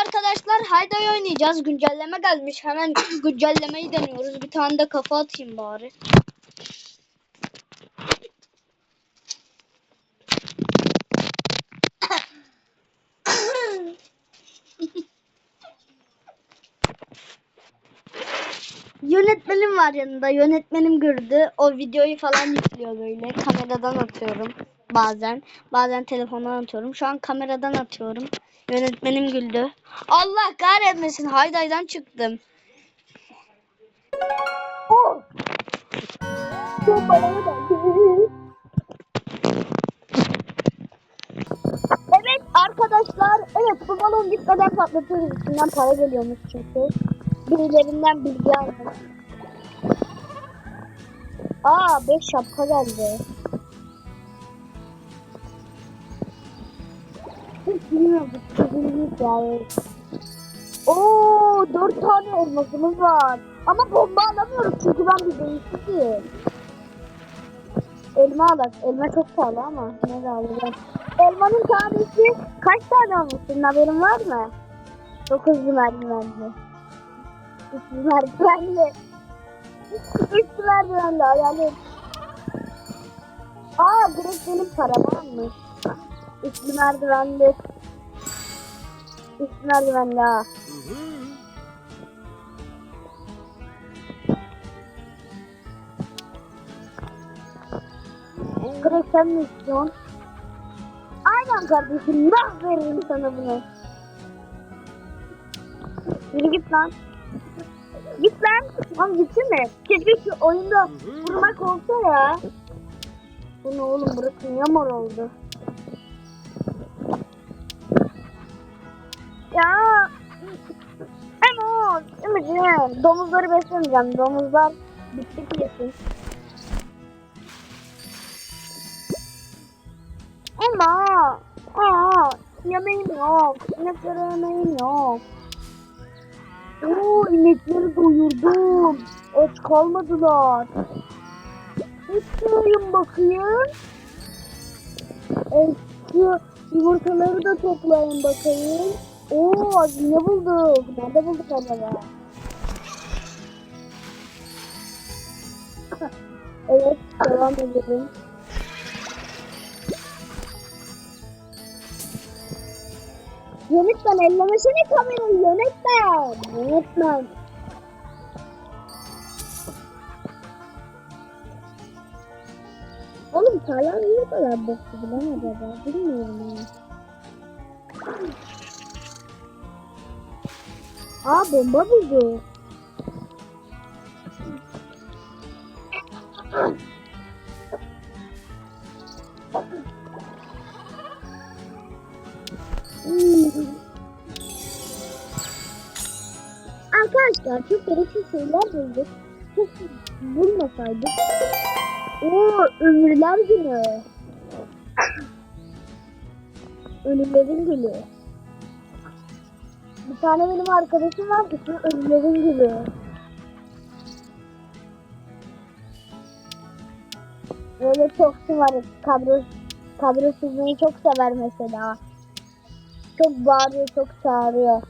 arkadaşlar Hayday oynayacağız. Güncelleme gelmiş. Hemen güncellemeyi deniyoruz. Bir tane de kafa atayım bari. Yönetmenim var yanında. Yönetmenim gördü. O videoyu falan yüklüyor böyle. Kameradan atıyorum bazen. Bazen telefondan atıyorum. Şu an kameradan atıyorum. Yönetmenim güldü. Allah kahretmesin. Haydaydan çıktım. Evet arkadaşlar. Evet bu balon gitmeden patlatıyoruz. İçinden para geliyormuş çünkü. Birilerinden bilgi aldım. Aa 5 şapka geldi. Bilmiyorum. Bilmiyorum yani. Oo 4 tane elmasımız var. Ama bomba alamıyoruz çünkü ben bir değişikiyim. Elma alak. Elma çok pahalı ama ne alacağım. Elmanın tanesi kaç tane olmuş? Senin haberin var mı? 9 merdivenli. 3 merdivenli. 3 merdivenli hayalet. Aa direkt benim param almış. Üçlü merdivenli. Üçlü merdivenli ha. Direkt sen mi istiyorsun? Aynen kardeşim. Nah veririm sana bunu. Yürü git lan. Git lan. Lan gitsene. Keşke şu oyunda vurmak olsa ya. Bu ne oğlum burası niye mor oldu? Ya. Emo. Emeciğim. Domuzları beslemeyeceğim. Domuzlar bittik yesin. Ama. Aa. Yemeğim yok. İneklere yemeğim yok. Oo inekleri doyurdum. Aç kalmadılar. Bakayım bakayım. Eski yumurtaları da toplayın bakayım. Oo ne bulduk? Nerede bulduk acaba? evet devam edelim. Yönetmen ellemesene kamerayı yönetmen. Yönetmen. Oğlum tarla niye kadar boktu bilen acaba? Bilmiyorum ya. Aa bomba buldu. Arkadaşlar çok gereksiz şeyler bulduk. Çok bulmasaydık. Oo ömürler günü. Ölümlerin günü. Tane benim arkadaşım var ismi Ölümlerin günü. Böyle çok şımarık. Kadro, kadro süzmeyi çok sever mesela. Çok bağırıyor, çok çağırıyor.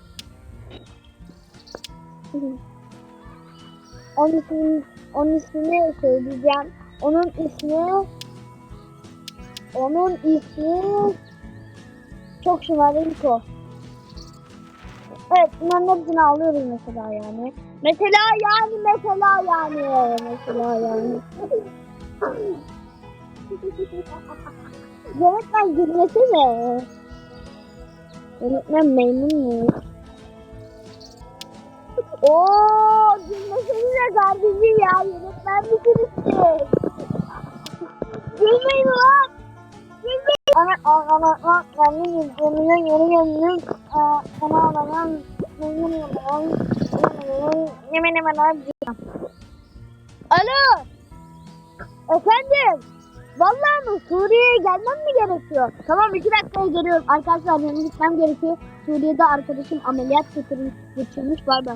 onun ismini, onun ismini söyleyeceğim. Onun ismi onun ismi çok şımarık o. Evet bunların hepsini alıyoruz mesela yani. Mesela yani mesela yani mesela yani. Yönetmen gülmesene. Yönetmen memnun mu? Ooo gülmesene kardeşim ya yönetmen misiniz siz? Gülmeyin lan! Ana ana ana ana kendim yüzümüne yeni geldim. Ana ana ana Yemin hemen Alo! Efendim? Vallahi mı? Suriye'ye gelmem mi gerekiyor? Tamam iki dakikaya geliyorum. Arkadaşlar benim gitmem gerekiyor. Suriye'de arkadaşım ameliyat geçirmiş. Geçirmiş. Bay bay.